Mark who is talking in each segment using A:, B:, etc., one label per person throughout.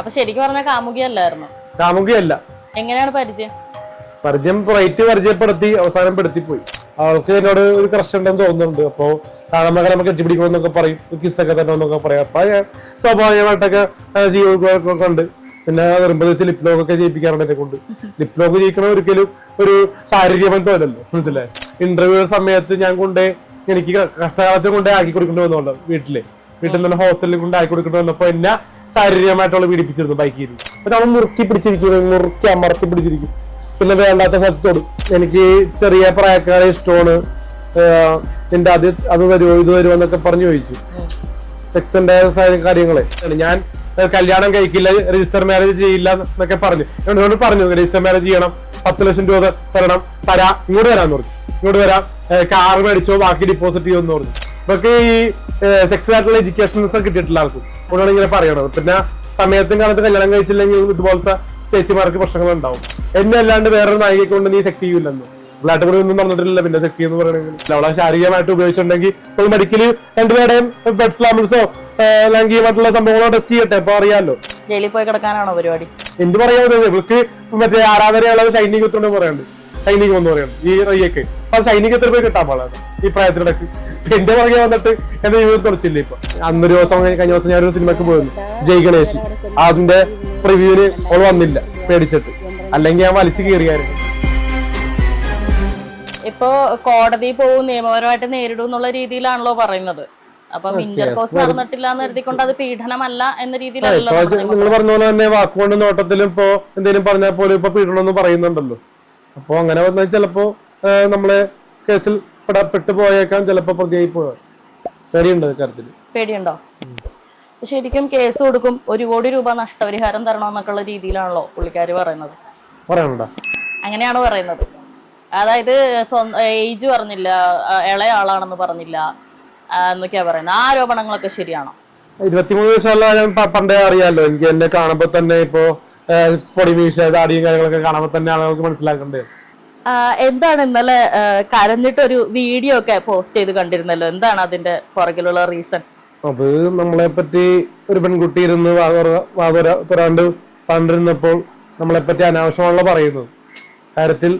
A: അപ്പൊ ശരിക്കും പറഞ്ഞ കാമുകിയല്ലായിരുന്നു?
B: കാമുകിയല്ല.
A: എങ്ങനെയാണ് പരിചയം?
B: പരിചയം റേറ്റ് പരിചയപ്പെടുത്തി അവസാനം പെടുത്തിപ്പോയി. അവൾക്ക് എന്നോട് ഒരു ക്രഷ് ഉണ്ടെന്ന് തോന്നുന്നുണ്ട്. അപ്പോ കാണുമ്പോൾ നമുക്ക് കെട്ടിപ്പിടിക്കണമെന്നൊക്കെ പറയും. കിസ്സൊക്കെ തന്നെ എന്നൊക്കെ പറയും. അപ്പൊ ഞാൻ സ്വാഭാവികമായിട്ടൊക്കെ ജീവിതമൊക്കെ ഉണ്ട് പിന്നെ വരുമ്പോൾ ലിപ് ലോക്ക് ഒക്കെ ചെയ്യിപ്പിക്കാറുണ്ട് എന്നെ കൊണ്ട്. ലിപ് ലോക്ക് ചെയ്യിക്കണ ഒരിക്കലും ഒരു ശാരീരിക ബന്ധമല്ലല്ലോ മനസ്സിലായി ഇന്റർവ്യൂ സമയത്ത് ഞാൻ കൊണ്ടേ എനിക്ക് കഷ്ടകാലത്തിൽ കൊണ്ടേ ആക്കി കൊടുക്കേണ്ടി വന്നോളൂ വീട്ടിൽ. വീട്ടിൽ നിന്ന് ഹോസ്റ്റലിൽ കൊണ്ട് ആക്കി കൊടുക്കേണ്ടി വന്നപ്പോ എന്നെ ശാരീരികമായിട്ടുള്ള പീഡിപ്പിച്ചിരുന്നു ബൈക്കിൽ അപ്പൊ നമ്മൾ മുറുക്കി പിടിച്ചിരിക്കും മുറുക്കി അമർത്തി പിടിച്ചിരിക്കും പിന്നെ വേണ്ടാത്ത സ്ഥലത്തോടും എനിക്ക് ചെറിയ പ്രായക്കാരെ ഇഷ്ടമാണ്. എന്റെ അത് അത് വരുമോ ഇത് വരുമോ എന്നൊക്കെ പറഞ്ഞു ചോദിച്ചു. സെക്സിന്റെ കാര്യങ്ങളെ. ഞാൻ കല്യാണം കഴിക്കില്ല രജിസ്റ്റർ മാരേജ് ചെയ്യില്ല എന്നൊക്കെ പറഞ്ഞു. എന്നോട് പറഞ്ഞു രജിസ്റ്റർ മാരേജ് ചെയ്യണം പത്ത് ലക്ഷം രൂപ തരണം തരാം ഇങ്ങോട്ട് വരാന്ന് പറഞ്ഞു. ഇങ്ങോട്ട് വരാം കാർ മേടിച്ചോ ബാക്കി ഡിപ്പോസിറ്റ് ചെയ്യുമെന്ന് പറഞ്ഞു. ഇതൊക്കെ ഈ സെക്സ് ആയിട്ടുള്ള എഡ്യൂക്കേഷൻസ് കിട്ടിയിട്ടില്ല ആർക്കും. അതുകൊണ്ടാണ് ഇങ്ങനെ പറയണത്. പിന്നെ സമയത്തും കാലത്ത് കല്യാണം കഴിച്ചില്ലെങ്കിൽ ഇതുപോലത്തെ ചേച്ചിമാർക്ക് പ്രശ്നങ്ങൾ ഉണ്ടാവും എന്നെ അല്ലാണ്ട് വേറൊരു നായികയെ കൊണ്ട് നീ സെക്സ് ചെയ്യൂലെന്ന്. ഫ്ലാറ്റ് കൂടി ഒന്നും നടന്നിട്ടില്ല പിന്നെ സെക്സ് എന്ന് പറയണെങ്കിൽ അവളെ ശാരീരികമായിട്ട് ഉപയോഗിച്ചിട്ടുണ്ടെങ്കിൽ ഒരു മെഡിക്കലി രണ്ടുപേരുടെയും ബെഡ് സ്ലാമിൽസോ ലൈംഗികമായിട്ടുള്ള സംഭവങ്ങളോ ടെസ്റ്റ് ചെയ്യട്ടെ അപ്പൊ അറിയാലോ.
A: ജയിലിൽ പോയി കിടക്കാനാണോ പരിപാടി?
B: എന്ത് പറയാൻ ഇവൾക്ക് മറ്റേ ആരാധനയുള്ളത് ഷൈനിങ് എത്തുകൊണ്ട് പറയുന്നുണ്ട് ഷൈനിങ് വന്നു പറയുന്നത്. ഈ റയ്യൊക്കെ. അപ്പൊ സൈനിക എത്ര പേര് കിട്ടാൻ പാടാണ്? ഈ പ്രായത്തിനിടക്ക്. എന്റെ പുറകെ വന്നിട്ട് എന്റെ ജീവിതം തുറച്ചില്ല ഇപ്പൊ? അന്നൊരു ദിവസം കഴിഞ്ഞ ദിവസം ഞാനൊരു സിനിമക്ക് പോയിരുന്നു. ജയ് ഗണേഷ് അതിന്റെ പ്രിവ്യൂവിന് അവൾ വന്നില്ല പേടിച്ചിട്ട്. അല്ലെങ്കിൽ ഞാൻ വലിച്ചു കയറിയായിരുന്നു
A: ഇപ്പോ കോടതി പോകും നിയമപരമായിട്ട് നേരിടും എന്നുള്ള രീതിയിലാണല്ലോ പറയുന്നത്. അപ്പം ഇന്റർകോഴ്സ് നടന്നിട്ടില്ല എന്ന് കരുതിക്കൊണ്ട് അത് പീഡനമല്ല എന്ന രീതിയിലല്ലോ
B: നിങ്ങൾ പറഞ്ഞ പോലെ തന്നെ വാക്കുകൊണ്ട് നോട്ടത്തിലും ഇപ്പൊ എന്തെങ്കിലും പറഞ്ഞാൽ പോലും ഇപ്പൊ പീഡനം പറയുന്നുണ്ടല്ലോ. അപ്പൊ അങ്ങനെ വന്നാൽ ചിലപ്പോ ആ, നമ്മളെ കേസിൽ പെട്ടു പോയേക്കാം ചിലപ്പോ പ്രതിയായി പോയോ പേടിയുണ്ടോ കാര്യത്തിൽ?
A: പേടിയുണ്ടോ? ശരിക്കും കേസ് കൊടുക്കും ഒരു കോടി രൂപ നഷ്ടപരിഹാരം തരണമെന്നൊക്കെയുള്ള രീതിയിലാണല്ലോ പുള്ളിക്കാര് പറയുന്നത്. അങ്ങനെയാണ് പറയുന്നത്. അതായത് ഏജ് പറഞ്ഞില്ല ഇളയ ആളാണെന്ന് പറഞ്ഞില്ല എന്നൊക്കെയാ പറയുന്നത്. ആരോപണങ്ങളൊക്കെ ശരിയാണോ?
B: ഇരുപത്തിമൂന്ന് വയസ്സുള്ള പണ്ടേ അറിയാലോ. എനിക്ക് എന്നെ കാണുമ്പോ തന്നെ ഇപ്പോ പൊടി വീഴ്ച താടിയും കാര്യങ്ങളൊക്കെ കാണുമ്പോ തന്നെ ആളുകൾക്ക്
A: മനസ്സിലാക്കേണ്ടത് എന്താണ് ഇന്നലെ കരഞ്ഞിട്ട് ഒരു വീഡിയോ ഒക്കെ പോസ്റ്റ് ചെയ്ത് കണ്ടിരുന്നല്ലോ? എന്താണ് അതിന്റെ പുറകിലുള്ള റീസൺ
B: അത് നമ്മളെ പറ്റി ഒരു പെൺകുട്ടി ഇരുന്ന് തുറണ്ട് പണ്ടിരുന്നപ്പോൾ നമ്മളെ പറ്റി അനാവശ്യമാണല്ലോ പറയുന്നത്. കാര്യത്തിൽ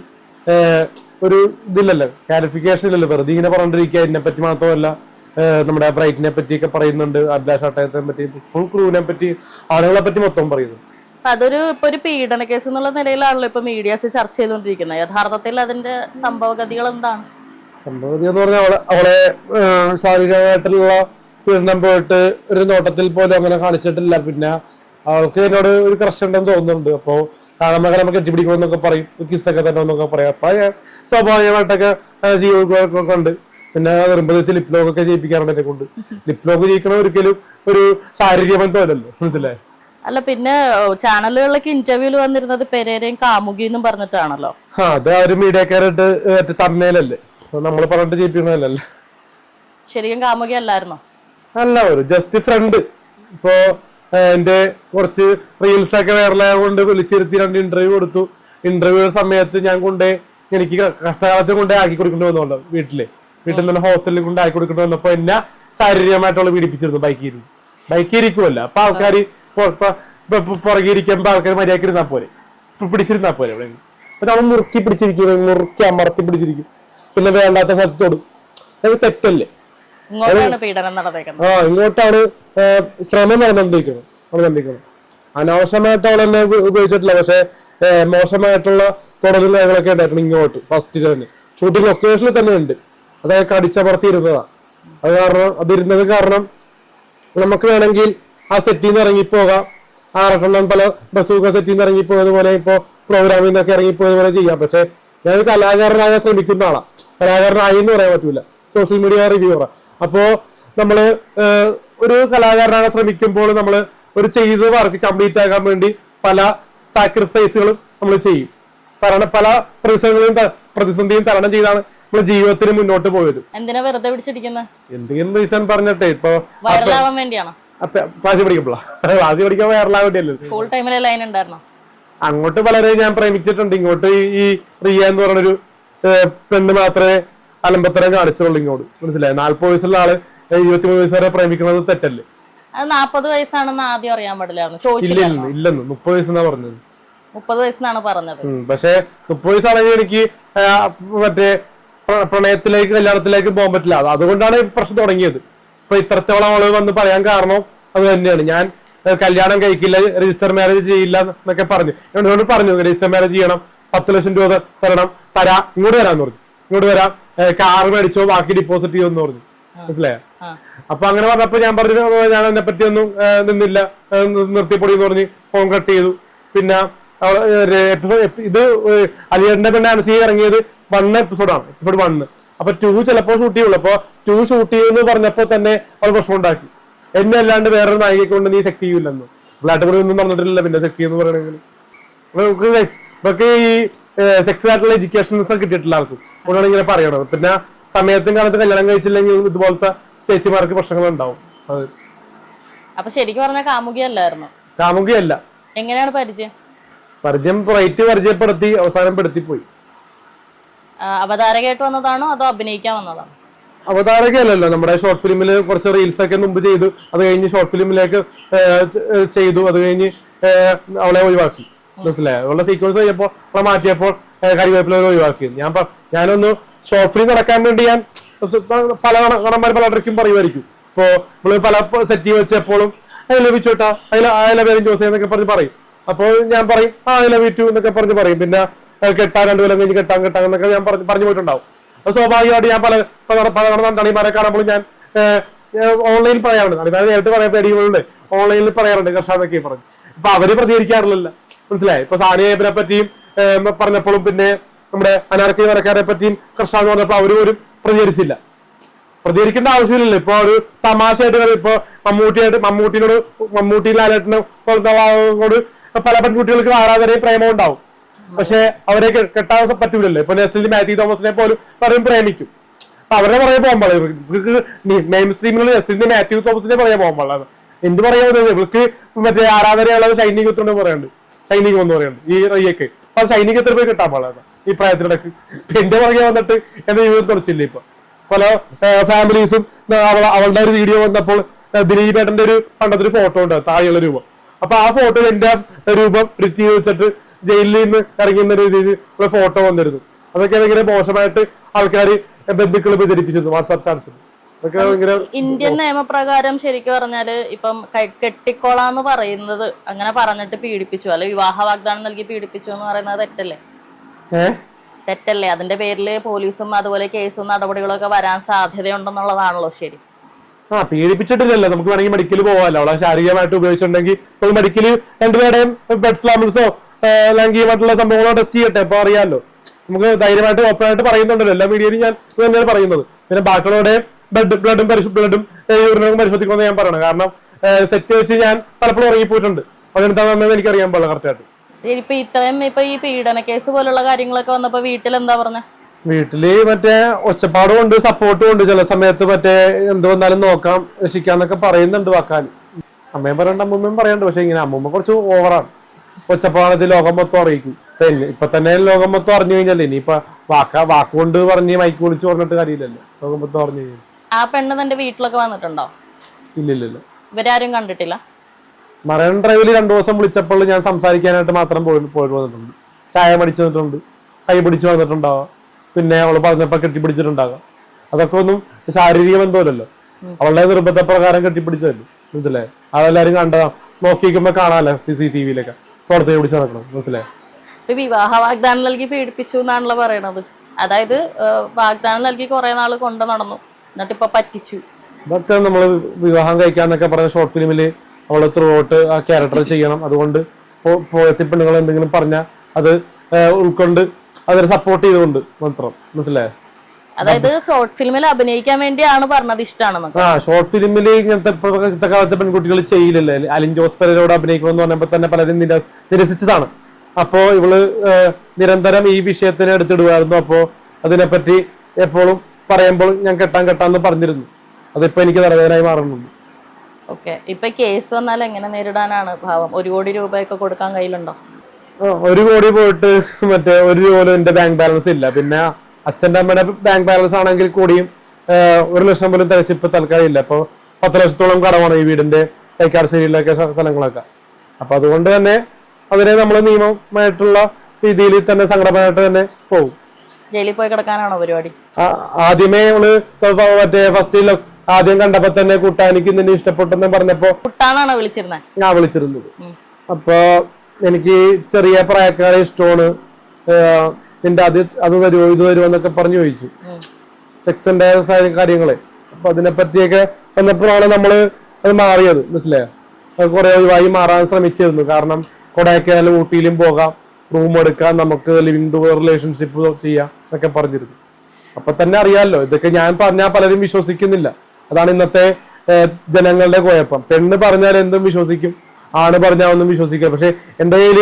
B: ഒരു ഇതില്ലല്ലോ. ക്ലാരിഫിക്കേഷൻ ഇല്ലല്ലോ. വെറുതെ ഇങ്ങനെ പറഞ്ഞിരിക്കുക ഇതിനെ പറ്റി മാത്രമല്ല നമ്മുടെ ബ്രൈറ്റിനെ പറ്റിയൊക്കെ പറയുന്നുണ്ട്. അഭിലാഷ് അട്ടയത്തെ പറ്റി ഫുൾ ക്രൂവിനെ പറ്റി ആളുകളെ പറ്റി മൊത്തം പറയുന്നു.
A: അതൊരു ഇപ്പൊ ഒരു പീഡന കേസ് എന്നുള്ള നിലയിലാണല്ലോ ഇപ്പൊ മീഡിയാസ് ചർച്ച ചെയ്തുകൊണ്ടിരിക്കുന്നത്. യഥാർത്ഥത്തിൽ അതിന്റെ സംഭവഗതികൾ എന്താണ്?
B: സംഭവഗതി എന്ന് പറഞ്ഞാൽ അവളെ അവളെ ശാരീരികമായിട്ടുള്ള പീഡനം പോയിട്ട് ഒരു നോട്ടത്തിൽ പോലും അങ്ങനെ കാണിച്ചിട്ടില്ല. പിന്നെ അവൾക്ക് എന്നോട് ഒരു ക്രഷ് ഉണ്ടെന്ന് തോന്നുന്നുണ്ട്. അപ്പോ കാണുമ്പോൾ നമുക്ക് എത്തിപ്പിടിക്കുമെന്നൊക്കെ പറയും. കിസ്സൊക്കെ തന്നെ എന്നൊക്കെ പറയും. അപ്പൊ ഞാൻ സ്വാഭാവികമായിട്ടൊക്കെ ജീവിതമൊക്കെ ഉണ്ട് പിന്നെ വെച്ച് ലിപ് ലോക്ക് ഒക്കെ ചെയ്യിപ്പിക്കാറുണ്ട് എന്നെ കൊണ്ട് ലിപ് ലോക്ക് ചെയ്യിക്കണ ഒരിക്കലും ഒരു ശാരീരിക ബന്ധമല്ലല്ലോ. മനസ്സിലായി?
A: അല്ല പിന്നെ ചാനലുകളിലൊക്കെ ഇന്റർവ്യൂൽ വന്നിരുന്നത് പെരേരയും കാമുകി എന്നും പറഞ്ഞിട്ടാണല്ലോ.
B: അത് ആ ഒരു മീഡിയക്കാരായിട്ട് തമ്മേലല്ലേ? നമ്മൾ പറഞ്ഞിട്ട് ചെയ്യിപ്പിക്കണമല്ലല്ലേ
A: ശരിക്കും കാമുകി അല്ലായിരുന്നോ?
B: അല്ല ഒരു ജസ്റ്റ് ഫ്രണ്ട് ഇപ്പോ എന്റെ കുറച്ച് റീൽസ് ഒക്കെ വൈറലായ കൊണ്ട് വിളിച്ചിരുത്തി രണ്ട് ഇന്റർവ്യൂ കൊടുത്തു. ഇന്റർവ്യൂ സമയത്ത് ഞാൻ കൊണ്ടേ എനിക്ക് കഷ്ടകാലത്തിൽ കൊണ്ടേ ആക്കി കൊടുക്കേണ്ടി വന്നോളൂ വീട്ടിൽ. വീട്ടിൽ നിന്ന് ഹോസ്റ്റലിൽ കൊണ്ട് ആക്കി കൊടുക്കേണ്ടി വന്നപ്പോ എന്നെ ശാരീരികമായിട്ടുള്ള പീഡിപ്പിച്ചിരുന്നു ബൈക്കിൽ ഇരുന്ന്. ബൈക്കിൽ ഇരിക്കുമല്ലോ അപ്പൊ ആൾക്കാർ പുറകെ ഇരിക്കുമ്പോ ആൾക്കാർ മര്യാദയ്ക്ക് ഇരുന്നാ പോലെ പിടിച്ചിരുന്നാ എവിടെ അപ്പൊ നമ്മൾ മുറുക്കി പിടിച്ചിരിക്കും മുറുക്കി അമർത്തി പിടിച്ചിരിക്കും. പിന്നെ വേണ്ടാത്ത സ്ഥലത്തോടും അത് തെറ്റല്ലേ? ആ ഇങ്ങോട്ടാണ് ശ്രമം നടന്നുകൊണ്ടിരിക്കുന്നത് നടന്നുകൊണ്ടിരിക്കുന്നത് അനാവശ്യമായിട്ട് അവൾ എന്നെ ഉപ- ഉപയോഗിച്ചിട്ടില്ല. പക്ഷെ മോശമായിട്ടുള്ള തുടങ്ങുന്ന കാര്യങ്ങളൊക്കെ ഉണ്ടായിട്ടുണ്ട് ഇങ്ങോട്ട് ഫസ്റ്റ് തന്നെ. ഷൂട്ടിംഗ് ലൊക്കേഷനിൽ തന്നെ ഉണ്ട്. അതൊക്കെ കടിച്ചമർത്തിയിരുന്നതാ. അത് കാരണം അതിരുന്നത് കാരണം നമുക്ക് വേണമെങ്കിൽ ആ സെറ്റിൽ നിന്ന് ഇറങ്ങിപ്പോകാം. ആറെണ്ണം പല ബസ്സൊക്കെ സെറ്റിൽ നിന്ന് ഇറങ്ങിപ്പോയത് പോലെ ഇപ്പോ പ്രോഗ്രാമിൽ നിന്നൊക്കെ ഇറങ്ങിപ്പോയത് പോലെ ചെയ്യാം. പക്ഷെ ഞാൻ കലാകാരനാകാൻ ശ്രമിക്കുന്ന ആളാണ് കലാകാരനായി എന്ന് പറയാൻ പറ്റൂല. സോഷ്യൽ മീഡിയ റിവ്യൂറ അപ്പോ നമ്മൾ ഏഹ്, ഒരു കലാകാരനാകാൻ ശ്രമിക്കുമ്പോൾ നമ്മൾ ഒരു ചെയ്ത വർക്ക് കംപ്ലീറ്റ് ആക്കാൻ വേണ്ടി പല സാക്രിഫൈസുകളും നമ്മൾ ചെയ്യും. തരണം പല പ്രതിസന്ധികളും പ്രതിസന്ധിയും തരണം ചെയ്താണ് നമ്മൾ ജീവിതത്തിന് മുന്നോട്ട് പോയത്.
A: എന്തിനാ വെറുതെ പിടിച്ചിരിക്കുന്നത്
B: എന്തെങ്കിലും റീസൺ പറഞ്ഞിട്ടേ ഇപ്പൊ
A: വേണ്ടിയാണോ?
B: ക്ലാസ്സിൽ പഠിക്കുമ്പോഴാ ക്ലാസ്സിൽ പഠിക്കാൻ വൈറലാൻ വേണ്ടിയല്ലോ
A: സ്കൂൾ ടൈമിലെ ലൈൻ ഉണ്ടായിരുന്നോ?
B: അങ്ങോട്ട് വളരെ ഞാൻ പ്രേമിച്ചിട്ടുണ്ട്. ഇങ്ങോട്ട് ഈ- റിയ എന്ന് പറഞ്ഞൊരു പെണ്ണ് മാത്രമേ അലമ്പത്തരം കാണിച്ചുള്ളൂ ഇങ്ങോട്ട്. മനസ്സിലായി? നാല്പത് വയസ്സുള്ള ആൾ ഇരുപത്തിമൂന്ന് വയസ്സ് വരെ പ്രേമിക്കുന്നത് തെറ്റല്ലേ?
A: അത് നാപ്പത് വയസ്സാണെന്ന് ആദ്യം അറിയാൻ പാടില്ലായിരുന്നു. ചോദിച്ചില്ല
B: ഇല്ലെന്ന് ഇല്ലെന്ന് മുപ്പത് വയസ്സെന്നാ പറഞ്ഞത്.
A: മുപ്പത് വയസ്സെന്നാണ് പറഞ്ഞത്.
B: പക്ഷേ മുപ്പത് വയസ്സാണെങ്കിൽ എനിക്ക് മറ്റേ പ്ര- പ്രണയത്തിലേക്ക് കല്യാണത്തിലേക്ക് പോകാൻ പറ്റില്ല. അതുകൊണ്ടാണ് പ്രശ്നം തുടങ്ങിയത്. ഇപ്പൊ ഇത്രത്തോളം ആൾ വന്ന് പറയാൻ കാരണം അത് തന്നെയാണ്. ഞാൻ കല്യാണം കഴിക്കില്ല രജിസ്റ്റർ മാരേജ് ചെയ്യില്ല എന്നൊക്കെ പറഞ്ഞു. എന്നോട് പറഞ്ഞു രജിസ്റ്റർ മാരേജ് ചെയ്യണം പത്ത് ലക്ഷം രൂപ തരണം തരാ ഇങ്ങോട്ട് വരാന്ന് പറഞ്ഞു. ഇങ്ങോട്ട് വരാം കാർ മേടിച്ചോ ബാക്കി ഡിപ്പോസിറ്റ് ചെയ്യുമെന്ന് പറഞ്ഞു. മനസ്സിലായോ? അപ്പൊ അങ്ങനെ പറഞ്ഞപ്പോ ഞാൻ പറഞ്ഞു "ഓ, ഞാൻ അതിനെ പറ്റി ഒന്നും നിന്നില്ല. നിർത്തിപ്പൊടി എന്ന് പറഞ്ഞ് ഫോൺ കട്ട് ചെയ്തു. പിന്നെ അവൾ ഒരു episode- എപ്പി- ഇത് അലിയറിന്റെ പെണ്ണ അനസി ഇറങ്ങിയത് വൺ എപ്പിസോഡാണ് എപ്പിസോഡ് വണ്ണ് അപ്പൊ ടു ചിലപ്പോൾ ഷൂട്ട് ചെയ്യുള്ളൂ. അപ്പൊ ടു ഷൂട്ട് ചെയ്യുമെന്ന് പറഞ്ഞപ്പോ തന്നെ അവർ പ്രശ്നം ഉണ്ടാക്കി. എന്നെ അല്ലാണ്ട് വേറെ നായികയെ കൊണ്ട് നീ സെക്സ് ചെയ്യൂലെന്ന് പ്ലാറ്റ്ഫോമിൽ ഒന്നും പറഞ്ഞിട്ടില്ല പിന്നെ സെക്സ് ചെയ്യുന്നു പറയണെങ്കിൽ നമുക്ക് ഈ സെക്സ് ആയിട്ടുള്ള എഡ്യൂക്കേഷൻസ് കിട്ടിയിട്ടില്ല ആർക്കും. അതുകൊണ്ടാണ് ഇങ്ങനെ പറയണത്. പിന്നെ സമയത്തും കാലത്ത് കല്യാണം കഴിച്ചില്ലെങ്കിൽ ഇതുപോലത്തെ ചേച്ചിമാർക്ക് പ്രശ്നങ്ങൾ ഉണ്ടാവും
A: അപ്പൊ ശരിക്കും പറഞ്ഞ കാമുകിയല്ലായിരുന്നു?
B: കാമുകിയല്ല.
A: എങ്ങനെയാണ് പരിചയം?
B: പരിചയം റൈറ്റ് പരിചയപ്പെടുത്തി അവസാനം പെടുത്തിപ്പോയി.
A: ആ, അവതാരകയായിട്ട് വന്നതാണോ അതോ അഭിനയിക്കാൻ വന്നതാണോ?
B: അവതാരകയല്ലല്ലോ നമ്മുടെ ഷോർട്ട് ഫിലിമിൽ കുറച്ച് റീൽസ് ഒക്കെ മുമ്പ് ചെയ്തു. അത് കഴിഞ്ഞ് ഷോർട്ട് ഫിലിമിലേക്ക് ചെയ്തു. അത് കഴിഞ്ഞ് അവളെ ഒഴിവാക്കി. മനസ്സിലായോ? അവളുടെ സീക്വൻസ് കഴിഞ്ഞപ്പോൾ അവളെ മാറ്റിയപ്പോൾ കരിവേപ്പിലെ ഒഴിവാക്കി. ഞാൻ ഞാനൊന്ന് ഷോർട്ട് ഫിലിം നടക്കാൻ വേണ്ടി ഞാൻ പല കണന്മാർ പലർക്കും പറയുമായിരിക്കും. ഇപ്പോ നമ്മൾ പല സെറ്റ് വെച്ചപ്പോഴും ഐ ലവ് യു അതിലെ പേരും ജോസ് എന്നൊക്കെ പറഞ്ഞ് പറയും. അപ്പോൾ ഞാൻ പറയും ആ ഐ ലവ് എന്നൊക്കെ പറഞ്ഞ് പറയും. പിന്നെ കെട്ടാൻ രണ്ടു കൊല്ലം കഴിഞ്ഞ് കെട്ടാൻ കെട്ടാൻ എന്നൊക്കെ ഞാൻ പറഞ്ഞ് പറഞ്ഞു പോയിട്ടുണ്ടാവും. സ്വാഭാവികമായിട്ട് ഞാൻ പല പല നണിമാരെ കാണുമ്പോൾ ഞാൻ ഓൺലൈനിൽ പറയാറുണ്ട്. നണിമാരെ നേരിട്ട് പറയാൻ പേടികളുണ്ട് ഓൺലൈനിൽ പറയാറുണ്ട് കർഷാന്നൊക്കെ പറഞ്ഞു. അപ്പൊ അവർ പ്രതികരിക്കാറില്ലല്ലോ. മനസ്സിലായി? ഇപ്പൊ സാനിയെ പറ്റിയും പറഞ്ഞപ്പോഴും പിന്നെ നമ്മുടെ അനാർക്കി വരക്കാരെ പറ്റിയും കർഷകർ പറഞ്ഞപ്പോൾ അവരും ഒരു പ്രതികരിച്ചില്ല. പ്രതികരിക്കേണ്ട ആവശ്യമില്ലല്ലോ. ഇപ്പൊ ഒരു തമാശയായിട്ട് ഇപ്പൊ മമ്മൂട്ടിയായിട്ട് മമ്മൂട്ടിനോട് മമ്മൂട്ടി ലാലേട്ടനോട് പല പെൺകുട്ടികൾക്ക് ആരാധനയും പ്രേമവും ഉണ്ടാവും. പക്ഷെ അവരെ കെട്ടാൻ പറ്റൂലല്ലോ. ഇപ്പൊ നെസ്ലിൽ മാത്യു തോമസിനെ പോലും പറയും പ്രേമിക്കും. അവരെ പറയാൻ പോകാൻ പാടില്ല. മെയിൻ സ്ട്രീമിലുള്ള നെസ്ലിന്റെ മാത്യു തോമസിനെ പറയാൻ പാടില്ല. എന്ത് പറയാൻ പറ്റുന്നത് ഇവർക്ക് മറ്റേ ആരാധനയുള്ളത് ഷൈനിങ് കുത്തുണ്ട് പറയുന്നുണ്ട് ഷൈനിങ് എന്ന് പറയുന്നുണ്ട് ഈ റയ്യൊക്കെ. അപ്പൊ ഷൈനിങ് എത്ര പോയി കിട്ടാൻ പാടില്ല ഈ പ്രായത്തിനിടക്ക് എന്റെ പുറകെ വന്നിട്ട് എന്റെ ജീവിതം തുടച്ചില്ല ഇപ്പൊ? പല ഫാമിലീസും അവളുടെ ഒരു വീഡിയോ വന്നപ്പോൾ ഏഹ്, ദിലീപ് ഏട്ടന്റെ ഒരു പണ്ടത്തെ ഒരു ഫോട്ടോ ഉണ്ട്. താഴെയുള്ള രൂപം. അപ്പൊ ആ ഫോട്ടോ എന്റെ രൂപം റിറ്റ് വെച്ചിട്ട് ജയിലിൽ നിന്ന് ഇറങ്ങുന്ന രീതിയിൽ ഉള്ള ഫോട്ടോ വന്നിരുന്നു. അതൊക്കെ ഭയങ്കര മോശമായിട്ട് ആൾക്കാർ ബന്ധുക്കൾ പ്രചരിപ്പിച്ചിരുന്നു വാട്സാപ്പ് ചാൻസിൽ
A: ഇന്ത്യൻ നിയമപ്രകാരം ശരിക്കും പറഞ്ഞാൽ ഇപ്പം കെട്ടിക്കോളാന്ന് പറയുന്നത് അങ്ങനെ പറഞ്ഞിട്ട് പീഡിപ്പിച്ചു. അല്ലെ വിവാഹ വാഗ്ദാനം നൽകി പീഡിപ്പിച്ചു എന്ന് പറയുന്നത് തെറ്റല്ലേ? തെറ്റല്ലേ? അതിന്റെ പേരിൽ പോലീസും അതുപോലെ കേസും നടപടികളൊക്കെ വരാൻ സാധ്യതയുണ്ടെന്നുള്ളതാണല്ലോ ശരി.
B: ആ പീഡിപ്പിച്ചിട്ടില്ലല്ലോ. നമുക്ക് വേണമെങ്കിൽ മെഡിക്കൽ പോകാമല്ലോ അവളെ ശാരീരികമായിട്ട് ഉപയോഗിച്ചിട്ടുണ്ടെങ്കിൽ നമുക്ക് മെഡിക്കൽ രണ്ടുപേരുടെയും ബെഡ് സ്ലാമ്പിൾസോ ലൈംഗികമായിട്ടുള്ള സംഭവങ്ങളോ ടെസ്റ്റ് ചെയ്യട്ടെ. അപ്പൊ അറിയാമല്ലോ നമുക്ക് ധൈര്യമായിട്ട് ഓപ്പൺ ആയിട്ട് പറയുന്നുണ്ടല്ലോ. എല്ലാ മീഡിയയിലും ഞാൻ ഇത് തന്നെയാണ് പറയുന്നത്. പിന്നെ ബാക്കിയുള്ളവരുടെ ബ്ലഡ് ബ്ലഡും ബ്ലഡും യൂറിനും പരിശോധിക്കണമെന്ന് ഞാൻ പറയണം കാരണം സെറ്റ് വെച്ച് ഞാൻ പലപ്പോഴും ഇറങ്ങിപ്പോയിട്ടുണ്ട് അതെന്താണെന്ന് എനിക്ക് അറിയാൻ പാടില്ല കറക്റ്റായിട്ട്
A: ഇപ്പൊ ഇത്രയും ഇപ്പൊ ഈ പീഡന കേസ് പോലുള്ള കാര്യങ്ങളൊക്കെ വന്നപ്പോ വീട്ടിൽ എന്താ പറഞ്ഞ?
B: വീട്ടിൽ മറ്റേ ഒച്ചപ്പാടും ഉണ്ട് സപ്പോർട്ടും ഉണ്ട്. ചില സമയത്ത് മറ്റേ എന്ത് വന്നാലും നോക്കാം രക്ഷിക്കാന്നൊക്കെ പറയുന്നുണ്ട് വാക്കാൻ. അമ്മയും പറയണ്ട അമ്മൂമ്മയും പറയണ്ട് പക്ഷെ ഇങ്ങനെ അമ്മൂമ്മ കുറച്ച് ഓവറാണ് ഒച്ചപ്പാടത്തിൽ ലോകം മൊത്തം അറിയിക്കും. ഇപ്പൊ തന്നെ ലോകം മൊത്തം അറിഞ്ഞു കഴിഞ്ഞാൽ ഇനിയിപ്പൊ വാക്ക വാക്കുകൊണ്ട് പറഞ്ഞ് മൈക്ക് വിളിച്ച് പറഞ്ഞിട്ട് കാര്യമില്ലല്ലോ. ലോകം മൊത്തം അറിഞ്ഞു കഴിഞ്ഞാൽ
A: ആ പെണ്ണ് തന്റെ വീട്ടിലൊക്കെ വന്നിട്ടുണ്ടോ?
B: ഇല്ലില്ല
A: ഇവരാരും കണ്ടിട്ടില്ല?
B: മറൈൻ ഡ്രൈവിൽ രണ്ടു ദിവസം വിളിച്ചപ്പോൾ ഞാൻ സംസാരിക്കാനായിട്ട് മാത്രം പോയി പോയിട്ട് വന്നിട്ടുണ്ട്. ചായ മടിച്ചു വന്നിട്ടുണ്ട്. കൈ പിടിച്ചു വന്നിട്ടുണ്ടാവാം പിന്നെ അവൾ പറഞ്ഞപ്പോ കെട്ടിപ്പിടിച്ചിട്ടുണ്ടാകാം. അതൊക്കെ ഒന്നും ശാരീരിക ബന്ധമല്ലല്ലോ. അവളുടെ നിർബന്ധപ്രകാരം കെട്ടിപ്പിടിച്ചതല്ലേ. മനസ്സിലായി? അതെല്ലാരും കണ്ടതാ. നോക്കിക്കുമ്പോ കാണാല്ലോ സി ടി വിയിലൊക്കെ. പുറത്തേക്ക് പിടിച്ച് നടക്കണം. മനസ്സിലായി?
A: ഇപ്പൊ വിവാഹ വാഗ്ദാനം നൽകി പീഡിപ്പിച്ചു എന്നാണല്ലോ പറയണത്. അതായത് വാഗ്ദാനം നൽകി കുറെ നാൾ കൊണ്ടു നടന്നു. എന്നിട്ട് ഇപ്പൊ പറ്റിച്ചു.
B: ഇതൊക്കെ നമ്മൾ വിവാഹം കഴിക്കാന്നൊക്കെ പറഞ്ഞ ഷോർട്ട് ഫിലിമിൽ അവൾ ത്രൂ ഔട്ട് ആ ക്യാരക്ടർ ചെയ്യണം. അതുകൊണ്ട് പോയത്തി പെണ്ണുങ്ങൾ എന്തെങ്കിലും പറഞ്ഞാൽ അത് ഉൾക്കൊണ്ട് അതിനെ സപ്പോർട്ട് ചെയ്തുകൊണ്ട് മാത്രം. മനസ്സിലായോ?
A: അതായത് ഷോർട്ട് ഫിലിമിൽ അഭിനയിക്കാൻ വേണ്ടിയാണ് പറഞ്ഞത് ഇഷ്ടമാണ്
B: ആ ഷോർട്ട് ഫിലിമിൽ ഇങ്ങനത്തെ ഇപ്പോഴത്തെ കാലത്തെ പെൺകുട്ടികൾ ചെയ്യില്ലല്ലേ? അലിൻ ജോസ് അഭിനയിക്കണം എന്ന് പറഞ്ഞപ്പോൾ തന്നെ പലരും നിര- നിരസിച്ചതാണ്. അപ്പോ ഇവൾ നിരന്തരം ഈ വിഷയത്തിനെ എടുത്തിടുമായിരുന്നു അപ്പോ അതിനെപ്പറ്റി എപ്പോഴും പറയുമ്പോൾ ഞാൻ കെട്ടാൻ കെട്ടാന്ന് പറഞ്ഞിരുന്നു. അതിപ്പോ എനിക്ക് തലവേദനയായി മാറുന്നുണ്ട്.
A: ഓക്കെ. ഇപ്പൊ കേസ് വന്നാൽ എങ്ങനെ നേരിടാനാണ് ഭാവം? ഒരു കോടി രൂപയൊക്കെ കൊടുക്കാൻ കയ്യിലുണ്ടോ?
B: ഒരു കോടി പോയിട്ട് മറ്റേ ഒരു രൂപ പോലും എന്റെ ബാങ്ക് ബാലൻസ് ഇല്ല. പിന്നെ അച്ഛന്റെ അമ്മയുടെ ബാങ്ക് ബാലൻസ് ആണെങ്കിൽ കൂടിയും ഒരു ലക്ഷം പോലും തികച്ച് ഇപ്പൊ തൽക്കാലം ഇല്ല. അപ്പൊ പത്ത് ലക്ഷത്തോളം കടമാണ് ഈ വീടിന്റെ തൈക്കാട് സ്ഥലങ്ങളൊക്കെ. അപ്പൊ അതുകൊണ്ട് തന്നെ അതിനെ നമ്മൾ നിയമമായിട്ടുള്ള രീതിയിൽ തന്നെ സംഘടനമായിട്ട് തന്നെ പോകും
A: ജയിലിൽ പോയി കിടക്കാനാണോ പരിപാടി?
B: ആദ്യമേ നമ്മൾ മറ്റേ ഫസ്റ്റിൽ ആദ്യം കണ്ടപ്പോ തന്നെ കുട്ടാനിക്ക് നിന്നെ ഇഷ്ടപ്പെട്ടെന്ന് പറഞ്ഞപ്പോ
A: കുട്ടാനാണോ വിളിച്ചിരുന്നത്
B: ഞാൻ വിളിച്ചിരുന്നത്. അപ്പൊ എനിക്ക് ചെറിയ പ്രായക്കാരെ ഇഷ്ടമാണ്. നിന്റെ അത് അത് തരുമോ ഇത് തരുമോ എന്നൊക്കെ പറഞ്ഞു ചോദിച്ചു. സെക്സിന്റെ കാര്യങ്ങളെ. അപ്പൊ അതിനെ പറ്റിയൊക്കെ വന്നപ്പോഴാണ് നമ്മൾ അത് മാറിയത് മനസ്സിലായോ? അത് കുറെ ഒഴിവായി മാറാൻ ശ്രമിച്ചിരുന്നു. കാരണം കൊടൈക്കനാലും ഊട്ടിയിലും പോകാം റൂം എടുക്കാം നമുക്ക് ലിവിങ് റിലേഷൻഷിപ്പ് ചെയ്യാം എന്നൊക്കെ പറഞ്ഞിരുന്നു. അപ്പൊ തന്നെ അറിയാമല്ലോ ഇതൊക്കെ ഞാൻ പറഞ്ഞാൽ പലരും വിശ്വസിക്കുന്നില്ല. അതാണ് ഇന്നത്തെ ജനങ്ങളുടെ കുഴപ്പം. പെണ്ണ് പറഞ്ഞാൽ എന്തും വിശ്വസിക്കും. ആണ് പറഞ്ഞാൽ ഒന്നും വിശ്വസിക്കില്ല. പക്ഷെ എന്റെ കയ്യിൽ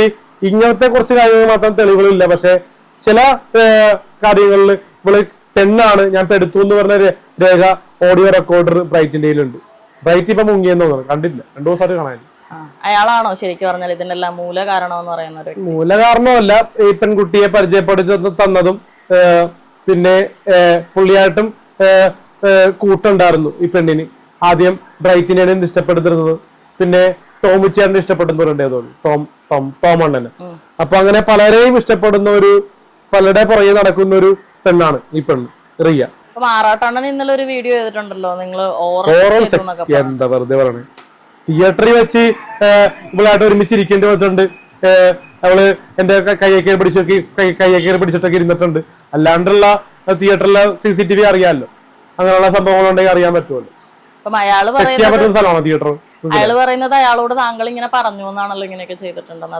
B: ഇങ്ങനത്തെ കുറച്ച് കാര്യങ്ങൾ മാത്രം തെളിവുകളില്ല. പക്ഷെ ചില കാര്യങ്ങളിൽ ഇവൾ പെണ്ണാണ്. ഞാൻ പെടുത്തു എന്ന് പറഞ്ഞ രേഖ ഓഡിയോ റെക്കോർഡർ ബ്രൈറ്റിന്റെ കയ്യിലുണ്ട്. ബ്രൈറ്റ് ഇപ്പൊ മുങ്ങിയെന്ന് തോന്നുന്നു. കണ്ടില്ല. രണ്ടു ദിവസമായിട്ട് കാണാൻ
A: അയാളാണോ ശരിക്കും പറഞ്ഞാൽ ഇതിനെല്ലാം മൂല കാരണമെന്ന് പറയുന്ന
B: മൂല കാരണമല്ല ഈ പെൺകുട്ടിയെ പരിചയപ്പെടുത്തി തന്നതും പിന്നെ പുള്ളിയായിട്ടും കൂട്ടുണ്ടായിരുന്നു ഈ പെണ്ണിന്. ആദ്യം ബ്രൈറ്റിനെയാണ് ഇഷ്ടപ്പെടുത്തിരുന്നത്. പിന്നെ ടോമിച്ചേട്ടനെ ഇഷ്ടപ്പെടുന്നവരുണ്ട് തോന്നുന്നു. ടോം ടോം ടോം അണ്ണന്. അപ്പൊ അങ്ങനെ പലരെയും ഇഷ്ടപ്പെടുന്ന ഒരു പലരുടെ പുറകെ നടക്കുന്ന ഒരു പെണ്ണാണ് ഈ പെണ്ണ് റിയ.
A: മാറാട്ടണ്ണൻ ഇന്നലെ ഒരു വീഡിയോ ചെയ്തിട്ടുണ്ടല്ലോ നിങ്ങൾ
B: ഓറൽ സെക്സ്. എന്താ വെറുതെ പറയണേ? തിയേറ്ററിൽ വെച്ച് ഇവളായിട്ട് ഒരുമിച്ച് ഇരിക്കേണ്ടി വന്നിട്ടുണ്ട്. അവൾ എന്റെ കൈയൊക്കെ പിടിച്ചൊക്കെ കൈ- കൈയൊക്കെ പിടിച്ചിട്ടൊക്കെ ഇരുന്നിട്ടുണ്ട്. അല്ലാണ്ടുള്ള തിയേറ്ററിലെ സി സി ടി വി അറിയാമല്ലോ. അങ്ങനെയുള്ള സംഭവങ്ങളുണ്ടെങ്കിൽ അറിയാൻ പറ്റുമല്ലോ.
A: അപ്പം
B: അയാൾ
A: പറയുന്നത് അയാൾ പറയുന്നത് അയാളോട് താങ്കൾ ഇങ്ങനെ പറഞ്ഞു എന്നാണല്ലോ ഇങ്ങനെയൊക്കെ ചെയ്തിട്ടുണ്ടെന്ന്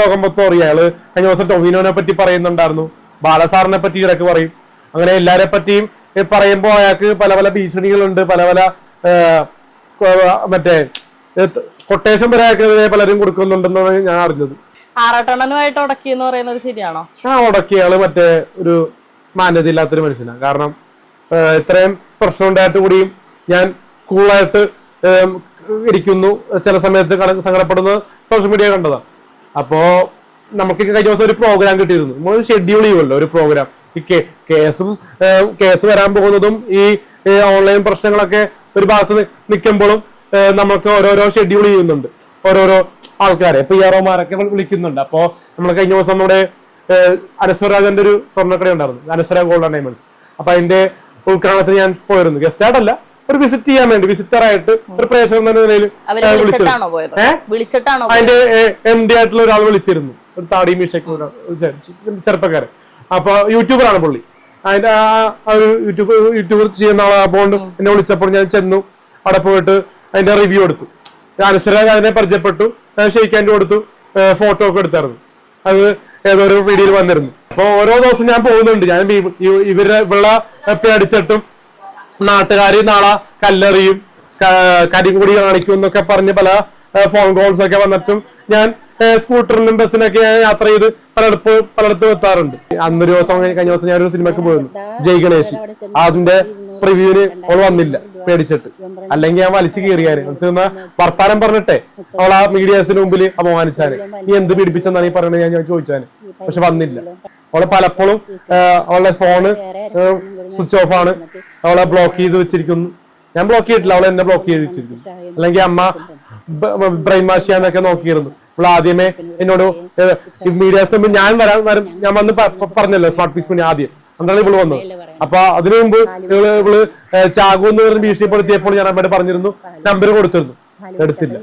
B: ലോകം മൊത്തം അറിയാം. അയാൾ കഴിഞ്ഞ ദിവസം ടൊവിനോനെ പറ്റി പറയുന്നുണ്ടായിരുന്നു. ബാലസാറിനെ പറ്റി ഇടയ്ക്ക് പറയും. അങ്ങനെ എല്ലാരെ പറ്റിയും പറയുമ്പോ അയാൾക്ക് പല പല ഭീഷണികളുണ്ട്. പല പല മറ്റേ കൊട്ടേഷൻ വരെ അയാൾക്കെതിരെ പലരും കൊടുക്കുന്നുണ്ടെന്നാണ് ഞാൻ അറിഞ്ഞത്.
A: ആറാട്ടണ്ണനുമായിട്ട് ഉടക്കി എന്ന് പറയുന്നത് ശരിയാണോ?
B: ആ ഉടക്കി ആൾ മറ്റേ ഒരു മാന്യത ഇല്ലാത്തൊരു മനുഷ്യനാണ്. കാരണം ഇത്രയും പ്രശ്നം ഉണ്ടായിട്ട് കൂടിയും ഞാൻ കൂളായിട്ട് ഇരിക്കുന്നു. ചില സമയത്ത് സങ്കടപ്പെടുന്നത് സങ്കടപ്പെടുന്ന സോഷ്യൽ മീഡിയ കണ്ടതാണ് അപ്പോ നമുക്ക് കഴിഞ്ഞ ദിവസം ഒരു പ്രോഗ്രാം കിട്ടിയിരുന്നു. നമ്മൾ ഷെഡ്യൂൾ ചെയ്യുമല്ലോ ഒരു പ്രോഗ്രാം ഈ കേസും കേസ് വരാൻ പോകുന്നതും ഈ ഓൺലൈൻ പ്രശ്നങ്ങളൊക്കെ ഒരു ഭാഗത്ത് നിൽക്കുമ്പോഴും നമ്മൾക്ക് ഓരോരോ ഷെഡ്യൂൾ ചെയ്യുന്നുണ്ട്. ഓരോരോ ആൾക്കാരെ പി ആർഒമാരൊക്കെ വിളിക്കുന്നുണ്ട്. അപ്പോ നമ്മൾ കഴിഞ്ഞ ദിവസം നമ്മുടെ അനശ്വരാജന്റെ ഒരു സ്വർണക്കട ഉണ്ടായിരുന്നു. അനശ്വര ഗോൾഡ് ഡയമണ്ട്സ് അപ്പൊ അതിന്റെ ഉദ്ഘാടനത്തിന് ഞാൻ പോയിരുന്നു. ഗസ്റ്റ് ആയിട്ടല്ല. ഒരു വിസിറ്റ് ചെയ്യാൻ വേണ്ടി വിസിറ്ററായിട്ട് ഒരു പ്രേക്ഷകൻ എന്ന നിലയിൽ വിളിച്ചിരുന്നു? അതിന്റെ എം ഡി ആയിട്ടുള്ള ഒരാൾ വിളിച്ചിരുന്നു. ഒരു താടി മീശയ്ക്ക് ചെറുപ്പക്കാരൻ. അപ്പൊ യൂട്യൂബറാണ് പുള്ളി. അതിന്റെ ആ ഒരു യൂട്യൂബ് യൂട്യൂബർ ചെയ്യുന്ന ആളെ. അപ്പോണ്ട് എന്നെ വിളിച്ചപ്പോൾ ഞാൻ ചെന്നു. അവിടെ പോയിട്ട് അതിന്റെ റിവ്യൂ എടുത്തു. അനുസര അതിനെ പരിചയപ്പെട്ടു. ഞാൻ ഷെയ്ക്കാന്റെ കൊടുത്തു. ഫോട്ടോ ഒക്കെ എടുത്തായിരുന്നു. അത് ഏതോ ഒരു വീഡിയോയിൽ വന്നിരുന്നു. അപ്പൊ ഓരോ ദിവസം ഞാൻ പോകുന്നുണ്ട്. ഞാൻ ഇവ- ഇവ- ഇവരെ വെള്ള പേടിച്ചിട്ടും നാട്ടുകാര് നാളെ കല്ലെറിയും കരികൂടി കാണിക്കും എന്നൊക്കെ പറഞ്ഞ് പല ഫോൺ കോൾസ് ഒക്കെ വന്നിട്ടും ഞാൻ സ്കൂട്ടറിലും ബസ്സിനൊക്കെ യാത്ര ചെയ്ത് പലയിടത്ത് പലയിടത്തും എത്താറുണ്ട്. അന്നൊരു ദിവസം കഴിഞ്ഞ ദിവസം ഞാൻ ഒരു സിനിമക്ക് പോയിരുന്നു. ജയ് ഗണേശ്. അതിന്റെ പ്രിവ്യൂവിന് അവൾ വന്നില്ല പേടിച്ചിട്ട്. അല്ലെങ്കിൽ ഞാൻ വലിച്ചു കയറിയാന് എന്നിട്ട് വർത്താനം പറഞ്ഞിട്ടെ അവൾ ആ മീഡിയാസിന് മുമ്പിൽ അപമാനിച്ചാന്. നീ എന്ത് പീഡിപ്പിച്ചെന്നാണ് ഈ പറയുന്നത് ഞാൻ ചോദിച്ചാന്. പക്ഷെ വന്നില്ല. അവൾ പലപ്പോഴും അവളുടെ ഫോണ് സ്വിച്ച് ഓഫ് ആണ്. അവളെ ബ്ലോക്ക് ചെയ്ത് വെച്ചിരിക്കുന്നു. ഞാൻ ബ്ലോക്ക് ചെയ്തിട്ടില്ല അവളെ എന്നെ ബ്ലോക്ക് ചെയ്ത് വെച്ചിരിക്കുന്നു. അല്ലെങ്കിൽ അമ്മ ബ്രെയിൻ വാഷ് ചെയ്യാന്നൊക്കെ നോക്കിയിരുന്നു. അവൾ ആദ്യമേ എന്നോട് മീഡിയാസ് തമ്മിൽ ഞാൻ വരാൻ വരും ഞാൻ വന്ന് പറഞ്ഞല്ലോ സ്മാർട്ട് പീസ് മണി ആദ്യം. അന്നാണ് ഇവൾ വന്നത് അപ്പൊ അതിനു മുമ്പ് ഇവൾ ഇവൾ ചാകു എന്ന് പറഞ്ഞ് ഭീഷണിപ്പെടുത്തിയപ്പോൾ ഞാൻ അമ്മയുടെ പറഞ്ഞിരുന്നു നമ്പർ കൊടുത്തിരുന്നു. എടുത്തില്ല.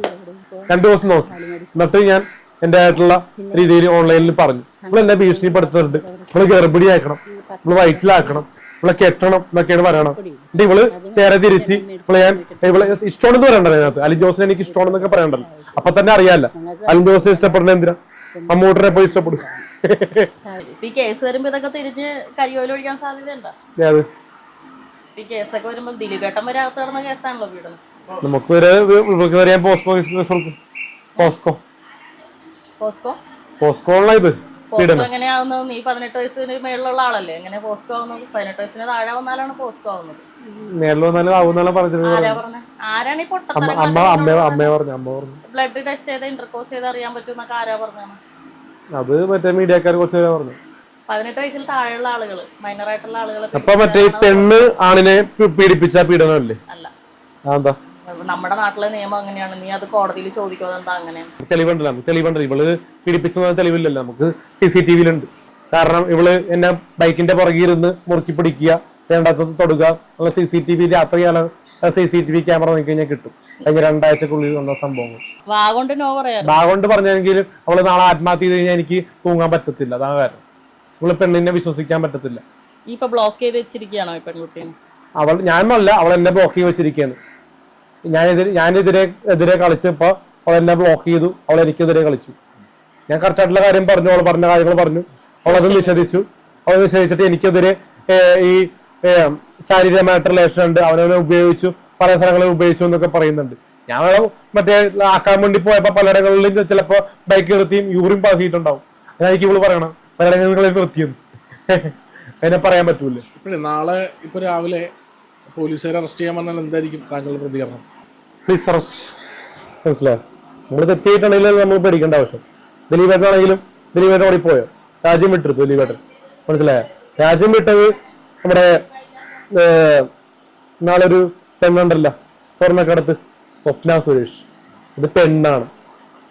B: രണ്ടു ദിവസം നോക്കി. എന്നിട്ട് ഞാൻ എന്റെ ആയിട്ടുള്ള രീതിയിൽ ഓൺലൈനിൽ പറഞ്ഞു. എന്നെ ഭീഷണിപ്പെടുത്തുന്നുണ്ട്. നമ്മൾ ഗർഭിണി ആക്കണം ഇവൾ വയറ്റിലാക്കണം. ഇവളെ കെട്ടണം എന്നൊക്കെയാണ് പറയണം എന്നിട്ട് ഇവൾ നേരെ തിരിച്ച് ഇവളെ ഞാൻ ഇവളെ ഇഷ്ടമാണെന്ന് പറയണ്ടല്ലോ അതിനകത്ത്. അലിൻ ജോസിനെ എനിക്ക് ഇഷ്ടമാണെന്നൊക്കെ പറയണ്ടല്ലോ. അപ്പൊ തന്നെ അറിയാല്ല. അലിൻ ജോസിനെ ഇഷ്ടപ്പെടുന്ന എന്തിനാ? മമ്മൂട്ടിനെ പോയി ഇഷ്ടപ്പെടും.
A: ഈ കേസ് വരുമ്പോ ഇതൊക്കെ തിരിഞ്ഞ് കരിയോല ഒഴിക്കാൻ സാധ്യതയുണ്ടോ? ഈ കേസൊക്കെ വരുമ്പോ ദിലീപേട്ടൻ വരെ അകത്ത് കിടന്ന കേസാണല്ലോ വീടുന്നത്
B: നമുക്ക് ഒരു ഇവർക്ക് വരെ പോസ്കോ പോസ്കോ
A: പോസ്കോ
B: പോസ്കോ ഇത്.
A: പോസ്കോ എങ്ങനെയാവുന്നത് നീ പതിനെട്ട് വയസ്സിന് മേളിലുള്ള ആളല്ലേ? എങ്ങനെ പോസ്കോ ആവുന്നത്? പതിനെട്ട് വയസ്സിന് താഴെ വന്നാലാണ് പോസ്കോ ആവുന്നത്. ആരാണ് ഈ ബ്ലഡ് ടെസ്റ്റ് ചെയ്ത് ഇന്റർകോസ് ചെയ്ത് അറിയാൻ പറ്റുന്നൊക്കെ ആരാ പറഞ്ഞാണ്
B: അത് മറ്റേ മീഡിയക്കാർ കുറച്ച് പറഞ്ഞു.
A: പതിനെട്ട് വയസ്സിൽ താഴെയുള്ള ആളുകൾ മൈനർ ആയിട്ടുള്ള ആളുകളെ
B: അപ്പൊ മറ്റേ പെണ്ണ് ആണിനെ പീഡിപ്പിച്ച പീഡനമല്ലേ?
A: അല്ല.
B: അതെന്താ?
A: നമ്മുടെ നാട്ടിലെ നിയമം അങ്ങനെയാണ്. നീ അത് കോടതിയിൽ ചോദിക്കുന്നത് എന്താ അങ്ങനെ?
B: തെളിവുണ്ടല്ലോ നമുക്ക്. തെളിവുണ്ട് ഇവൾ പീഡിപ്പിച്ചെന്ന തെളിവില്ലല്ലോ. നമുക്ക് സി സി ടി വിയിലുണ്ട്. കാരണം ഇവൾ എന്നെ ബൈക്കിന്റെ പുറകിൽ ഇരുന്ന് മുറുക്കി പിടിക്കുക വേണ്ടാത്തത് തൊടുക എന്നുള്ള C C T V രാത്രികാലം C C T V camera നോക്കി കഴിഞ്ഞാൽ കിട്ടും. കഴിഞ്ഞ രണ്ടാഴ്ചക്കുള്ളിൽ വന്ന സംഭവങ്ങൾ.
A: വാ കൊണ്ട് നോ
B: പറഞ്ഞെങ്കിലും അവൾ നാളെ ആത്മഹത്യ ചെയ്ത് കഴിഞ്ഞാൽ എനിക്ക് തൂങ്ങാൻ പറ്റത്തില്ല. അതാണ് കാരണം. ഇവൾ പെണ്ണിനെ വിശ്വസിക്കാൻ പറ്റത്തില്ല.
A: ഇപ്പൊ ബ്ലോക്ക് ചെയ്ത് വെച്ചിരിക്കുകയാണോ പെൺകുട്ടിയെ?
B: അവൾ ഞാനല്ല അവൾ എന്നെ ബ്ലോക്ക് ചെയ്ത് വെച്ചിരിക്കുകയാണ്. ഞാനെതിരെ ഞാനെതിരെ എതിരെ കളിച്ചപ്പോ അവൾ എന്നെ ബ്ലോക്ക് ചെയ്തു. അവൾ എനിക്കെതിരെ കളിച്ചു. ഞാൻ കറക്റ്റ് ആയിട്ടുള്ള കാര്യം പറഞ്ഞു. അവൾ പറഞ്ഞ കാര്യങ്ങൾ പറഞ്ഞു. അവളത് നിഷേധിച്ചു. അവൾ നിഷേധിച്ചിട്ട് എനിക്കെതിരെ ഈ ശാരീരികമായിട്ട് റിലേഷൻ ഉണ്ട്. അവനവനെ ഉപയോഗിച്ചു. പല സ്ഥലങ്ങളിൽ ഉപയോഗിച്ചു എന്നൊക്കെ പറയുന്നുണ്ട്. ഞാൻ മറ്റേ ആക്കാൻ വേണ്ടി പോയപ്പോ പലയിടങ്ങളിലും ചിലപ്പോ ബൈക്ക് നിർത്തിയും യൂറിൻ പാസ് ചെയ്തിട്ടുണ്ടാവും. അതായിരിക്കും ഇവൾ പറയണം പലയിടങ്ങളിൽ നിർത്തിയെന്ന് അതിനെ പറയാൻ പറ്റൂല.
C: നാളെ ഇപ്പൊ രാവിലെ പോലീസുകാരെ അറസ്റ്റ് ചെയ്യാൻ പറഞ്ഞാൽ എന്തായിരിക്കും താങ്കളുടെ പ്രതികരണം?
B: പ്ലീസ് അറസ്റ്റ് മനസ്സിലായോ? നമ്മൾ തെറ്റിയിട്ടുണ്ടെങ്കിൽ നമ്മൾ പേടിക്കേണ്ട ആവശ്യം. ദിലീപേട്ടനാണെങ്കിലും ദിലീപേട്ടൻ ഓടിപ്പോയോ? രാജ്യം വിട്ടിരുത്തു ദിലീപേട്ടൻ. മനസ്സിലായോ? രാജ്യം വിട്ടത് നമ്മുടെ നാളൊരു പെണ്ണുണ്ടല്ലോ സ്വർണക്കടത്ത്. സ്വപ്ന സുരേഷ്. ഇത് പെണ്ണാണ്.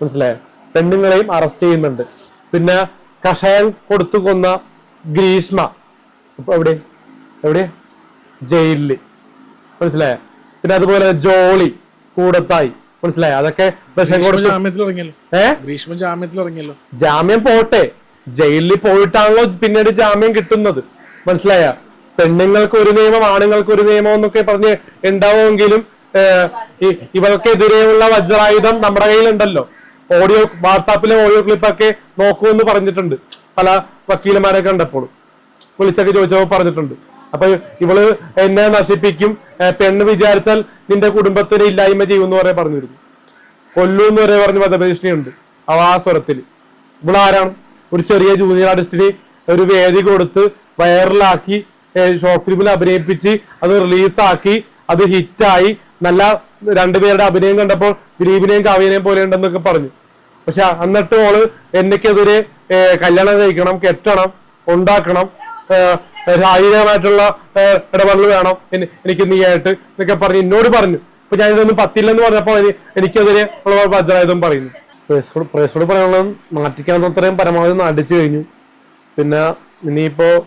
B: മനസ്സിലായോ? പെണ്ണുങ്ങളെയും അറസ്റ്റ് ചെയ്യുന്നുണ്ട്. പിന്നെ കഷായം കൊടുത്തു കൊന്ന ഗ്രീഷ്മ. അപ്പൊ എവിടെ? എവിടെ? ജയിലിൽ. മനസ്സിലായ? പിന്നെ അതുപോലെ ജോളി കൂടത്തായി. മനസ്സിലായ? അതൊക്കെ
C: ഗ്രീഷ്മ ജാമ്യത്തിൽ ഇറങ്ങിയല്ലോ
B: ജാമ്യം പോട്ടെ. ജയിലിൽ പോയിട്ടാണല്ലോ പിന്നീട് ജാമ്യം കിട്ടുന്നത്. മനസ്സിലായ? പെണ്ണുങ്ങൾക്ക് ഒരു നിയമം ആണുങ്ങൾക്ക് ഒരു നിയമം എന്നൊക്കെ പറഞ്ഞ് ഉണ്ടാവുമെങ്കിലും ഇവൾക്കെതിരെയുള്ള വജ്രായുധം നമ്മുടെ കയ്യിലുണ്ടല്ലോ. ഓഡിയോ വാട്സാപ്പിലെ ഓഡിയോ ക്ലിപ്പൊക്കെ നോക്കൂ എന്ന് പറഞ്ഞിട്ടുണ്ട് പല വക്കീലന്മാരെ കണ്ടപ്പോൾ. വിളിച്ചൊക്കെ ചോദിച്ചപ്പോൾ പറഞ്ഞിട്ടുണ്ട്. അപ്പൊ ഇവൾ എന്നെ നശിപ്പിക്കും. പെണ്ണ് വിചാരിച്ചാൽ നിന്റെ കുടുംബത്തിന് ഇല്ലായ്മ ചെയ്യുമെന്ന് വരെ പറഞ്ഞിരുന്നു. കൊല്ലൂന്ന് വരെ പറഞ്ഞ് വധഭീഷണിയുണ്ട്. അവ ആ സ്വരത്തിൽ ഇവളാരാണ്? ഒരു ചെറിയ ജൂനിയർ ആർട്ടിസ്റ്റിന് ഒരു വേദി കൊടുത്ത് വൈറലാക്കി ഷോർട്ട് ഫിലിമിൽ അഭിനയിപ്പിച്ച് അത് റിലീസാക്കി അത് ഹിറ്റായി നല്ല രണ്ടുപേരുടെ അഭിനയം കണ്ടപ്പോൾ ദിലീപിനെയും കാവ്യനെയും പോലെ ഉണ്ടെന്നൊക്കെ പറഞ്ഞു. പക്ഷെ എന്നിട്ട് ഓൾ എന്നെക്കെതിരെ കല്യാണം കഴിക്കണം കെട്ടണം ഉണ്ടാക്കണം ശാരീരികമായിട്ടുള്ള ഇടപെടൽ വേണം. എനിക്ക് നീയായിട്ട് എന്നൊക്കെ പറഞ്ഞ് എന്നോട് പറഞ്ഞു. അപ്പൊ ഞാൻ ഇതൊന്നും പത്തില്ലെന്ന് പറഞ്ഞപ്പോ എനി- എനിക്കെതിരെ ഉള്ള വജ്രായുധം പറയുന്നു. പ്രേസോട് പറയാനുള്ളത് മാറ്റിക്കാൻ അത്രയും പരമാവധി നടിച്ചു കഴിഞ്ഞു. പിന്നെ ഇനിയിപ്പോ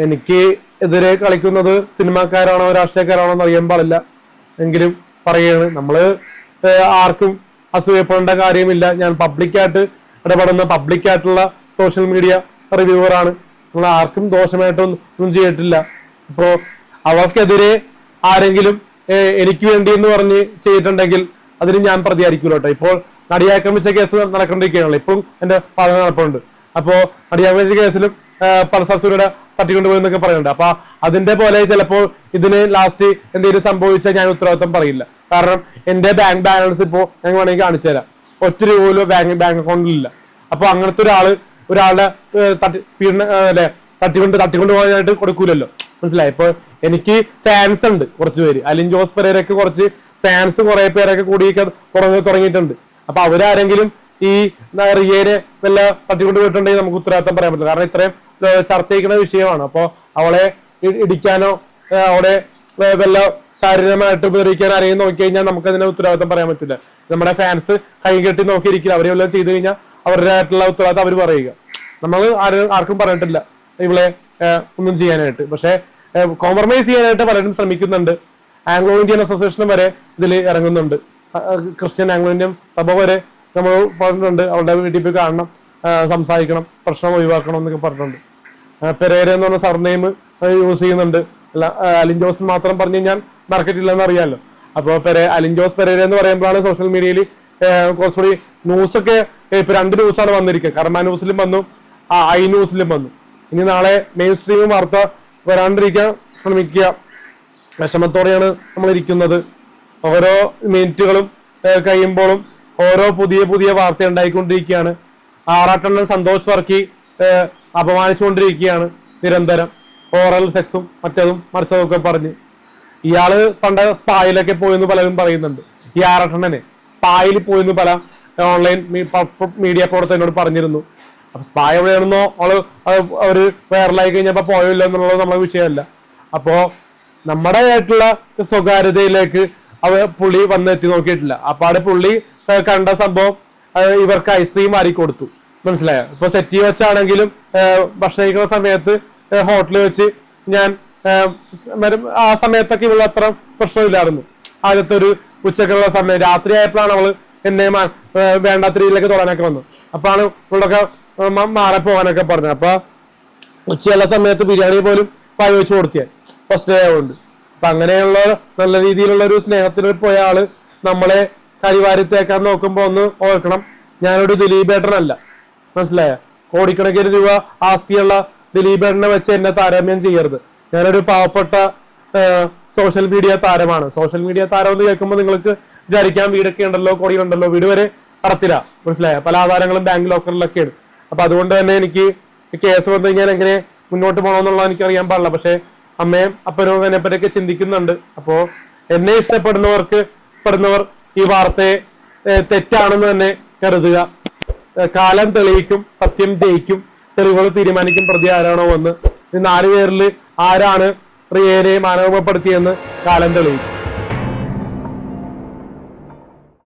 B: എനിക്ക് എതിരെ കളിക്കുന്നത് സിനിമാക്കാരാണോ രാഷ്ട്രീയക്കാരാണോ എന്ന് അറിയാൻ പാടില്ല. എങ്കിലും പറയാണ് നമ്മൾ ആർക്കും അസൂയപ്പെടേണ്ട കാര്യമില്ല. ഞാൻ പബ്ലിക്കായിട്ട് ഇടപെടുന്ന പബ്ലിക്കായിട്ടുള്ള സോഷ്യൽ മീഡിയ റിവ്യൂവർ ആണ്. നമ്മൾ ആർക്കും ദോഷമായിട്ടൊന്നും ചെയ്തിട്ടില്ല. ഇപ്പോ അവൾക്കെതിരെ ആരെങ്കിലും എനിക്ക് വേണ്ടി എന്ന് പറഞ്ഞ് ചെയ്തിട്ടുണ്ടെങ്കിൽ അതിന് ഞാൻ പ്രതികരിക്കൂലോട്ടോ ഇപ്പോൾ നടിയാക്രമിച്ച കേസ് നടക്കേണ്ടിരിക്കുകയാണല്ലോ. ഇപ്പം എന്റെ പഠനം നടപ്പുണ്ട്. അപ്പോ നടിയാക്രമിച്ച കേസിലും പൾസൂരുടെ തട്ടിക്കൊണ്ടുപോയി എന്നൊക്കെ പറയുന്നുണ്ട്. അപ്പൊ അതിന്റെ പോലെ ചിലപ്പോൾ ഇതിന് ലാസ്റ്റ് എന്തെങ്കിലും സംഭവിച്ചാൽ ഞാൻ ഉത്തരവാദിത്വം പറയില്ല. കാരണം എന്റെ ബാങ്ക് ബാലൻസ് ഇപ്പോ ഞാൻ വേണമെങ്കിൽ കാണിച്ചു തരാം ഒറ്റ രൂപ പോലും ബാങ്ക് ബാങ്ക് അക്കൗണ്ടിലില്ല അപ്പൊ അങ്ങനത്തെ ഒരാൾ ഒരാളുടെ പീഡന അല്ലെ തട്ടിക്കൊണ്ട് തട്ടിക്കൊണ്ട് പോകാനായിട്ട് കൊടുക്കൂലല്ലോ. മനസ്സിലായി? ഇപ്പൊ എനിക്ക് ഫാൻസ് ഉണ്ട് കുറച്ച് പേര്. അലിൻ ജോസ് പെരേരൊക്കെ കുറച്ച് ഫാൻസ് കുറെ പേരൊക്കെ കൂടിയൊക്കെ തുടങ്ങി തുടങ്ങിയിട്ടുണ്ട്. അപ്പൊ അവരാരെങ്കിലും ഈ റിയനെ വല്ല തട്ടിക്കൊണ്ട് പോയിട്ടുണ്ടെങ്കിൽ നമുക്ക് ഉത്തരവാദിത്തം പറയാൻ പറ്റില്ല. കാരണം ഇത്രയും ചർച്ച ചെയ്യുന്ന വിഷയമാണ്. അപ്പൊ അവളെ ഇടിക്കാനോ അവളെ വല്ല ശാരീരികമായിട്ട് ഉപദ്രവിക്കാൻ ആരെയും നോക്കി കഴിഞ്ഞാൽ നമുക്ക് അതിനെ ഉത്തരവാദിത്തം പറയാൻ പറ്റില്ല. നമ്മുടെ ഫാൻസ് കൈകെട്ടി നോക്കിയിരിക്കില്ല. അവരെ വല്ലതും ചെയ്തു കഴിഞ്ഞാൽ അവരുടേതായിട്ടുള്ള ഉത്തരവാദിത്തം അവർ പറയുക. നമ്മൾ ആരും ആർക്കും പറഞ്ഞിട്ടില്ല ഇവളെ ഒന്നും ചെയ്യാനായിട്ട്. പക്ഷെ കോംപ്രമൈസ് ചെയ്യാനായിട്ട് പലരും ശ്രമിക്കുന്നുണ്ട്. ആംഗ്ലോ ഇന്ത്യൻ അസോസിയേഷനും വരെ ഇതിൽ ഇറങ്ങുന്നുണ്ട്. ക്രിസ്ത്യൻ ആംഗ്ലോ ഇന്ത്യൻ സഭ വരെ നമ്മൾ പറഞ്ഞിട്ടുണ്ട്. അവളുടെ വീട്ടിൽ പോയി കാണണം സംസാരിക്കണം പ്രശ്നം ഒഴിവാക്കണം എന്നൊക്കെ പറഞ്ഞിട്ടുണ്ട്. പെരേര എന്ന് പറഞ്ഞ സർനെയിം യൂസ് ചെയ്യുന്നുണ്ട്. അല്ല അലിൻ ജോസ് മാത്രം പറഞ്ഞു കഴിഞ്ഞാൽ മാർക്കറ്റ് അറിയാമല്ലോ അപ്പോൾ പെരേ അലിൻ ജോസ് പെരേര എന്ന് പറയുമ്പോഴാണ് സോഷ്യൽ മീഡിയയിൽ കുറച്ചുകൂടി ന്യൂസൊക്കെ ഇപ്പൊ രണ്ട് ന്യൂസാണ് വന്നിരിക്കുക കർമ്മ ന്യൂസിലും വന്നു ആ ഐ ന്യൂസിലും വന്നു. ഇനി നാളെ മെയിൻ സ്ട്രീം വാർത്ത വരാണ്ടിരിക്കാൻ ശ്രമിക്കുക. വിഷമത്തോടെയാണ് നമ്മൾ ഇരിക്കുന്നത് ഓരോ മിനിറ്റുകളും കഴിയുമ്പോഴും ഓരോ പുതിയ പുതിയ വാർത്ത ഉണ്ടായിക്കൊണ്ടിരിക്കുകയാണ്. ആറാട്ടെണ്ണൻ സന്തോഷ് വർക്കി അപമാനിച്ചുകൊണ്ടിരിക്കുകയാണ് നിരന്തരം. ഓറൽ സെക്സും മറ്റതും മറിച്ചതും ഒക്കെ പറഞ്ഞ്. ഇയാൾ പണ്ട് സ്പായിലൊക്കെ പോയെന്ന് പലരും പറയുന്നുണ്ട്. ഈ ആറട്ടെണ്ണനെ. സ്പായിൽ പോയെന്ന് പല ഓൺലൈൻ മീഡിയ പ്രവർത്തകരോട് പറഞ്ഞിരുന്നു. അപ്പൊ സ്പായ് എവിടെയാണെന്നോ അവൾ അവർ വൈറലായി കഴിഞ്ഞപ്പോ പോയില്ല എന്നുള്ളത് നമ്മളെ വിഷയമല്ല. അപ്പോ നമ്മുടെ ആയിട്ടുള്ള സ്വകാര്യതയിലേക്ക് അവ പുള്ളി വന്ന് എത്തി നോക്കിയിട്ടില്ല അവിടെ പുള്ളി കണ്ട സംഭവം ഇവർക്ക് ഐസ്ക്രീം വാരി കൊടുത്തു. മനസ്സിലായോ? ഇപ്പൊ സെറ്റി വെച്ചാണെങ്കിലും ഭക്ഷണം കഴിക്കുന്ന സമയത്ത് ഹോട്ടലിൽ വെച്ച് ഞാൻ ആ സമയത്തൊക്കെ ഇവിടെ അത്ര പ്രശ്നമില്ലായിരുന്നു. ആദ്യത്തെ ഒരു ഉച്ചക്കുള്ള സമയം. രാത്രി ആയപ്പോഴാണ് അവൾ എന്നെ വേണ്ടാത്ത രീതിയിലൊക്കെ തൊടാനൊക്കെ വന്നു അപ്പാണ് ഇവളൊക്കെ മാറി പോകാനൊക്കെ പറഞ്ഞത്. അപ്പൊ ഉച്ചയുള്ള സമയത്ത് ബിരിയാണി പോലും വായി വെച്ച് കൊടുത്തിയാൽ ഫസ്റ്റ് ഡേ ആയതുകൊണ്ട്. അപ്പൊ അങ്ങനെയുള്ള നല്ല രീതിയിലുള്ള ഒരു സ്നേഹത്തിൽ പോയ ആൾ നമ്മളെ കരിവാരി തേക്കാൻ നോക്കുമ്പോ ഒന്ന് ഓർക്കണം. ഞാനൊരു ദിലീപേട്ടനല്ല. മനസ്സിലായ? കോടിക്കണക്കിന് രൂപ ആസ്തിയുള്ള ദിലീപേട്ടനെ വെച്ച് എന്നെ താരതമ്യം ചെയ്യരുത്. ഞാനൊരു പാവപ്പെട്ട സോഷ്യൽ മീഡിയ താരമാണ്. സോഷ്യൽ മീഡിയ താരം എന്ന് കേൾക്കുമ്പോൾ നിങ്ങൾക്ക് വിചാരിക്കാം വീടൊക്കെ ഉണ്ടല്ലോ കോടിയുണ്ടല്ലോ വീട് വരെ കടത്തില്ല മനസ്സിലായ? പല ആധാരങ്ങളും ബാങ്ക് ലോക്കറിലൊക്കെയാണ് അപ്പൊ അതുകൊണ്ട് തന്നെ എനിക്ക് കേസ് വന്നു കഴിഞ്ഞാൽ എങ്ങനെ മുന്നോട്ട് പോകണമെന്നുള്ളത് എനിക്ക് അറിയാൻ പാടില്ല. പക്ഷെ അമ്മയും അപ്പനും എന്നെ പറ്റിയൊക്കെ ചിന്തിക്കുന്നുണ്ട്. അപ്പോ എന്നെ ഇഷ്ടപ്പെടുന്നവർക്ക് പെടുന്നവർ ഈ വാർത്തയെ തെറ്റാണെന്ന് തന്നെ കരുതുക. കാലം തെളിയിക്കും സത്യം ജയിക്കും തെളിവുകൾ തീരുമാനിക്കും പ്രതി ആരാണോ ഈ നാല് പേരിൽ ആരാണ് റിയേനെ മാനവപ്പെടുത്തിയെന്ന് കാലം തെളിയിക്കും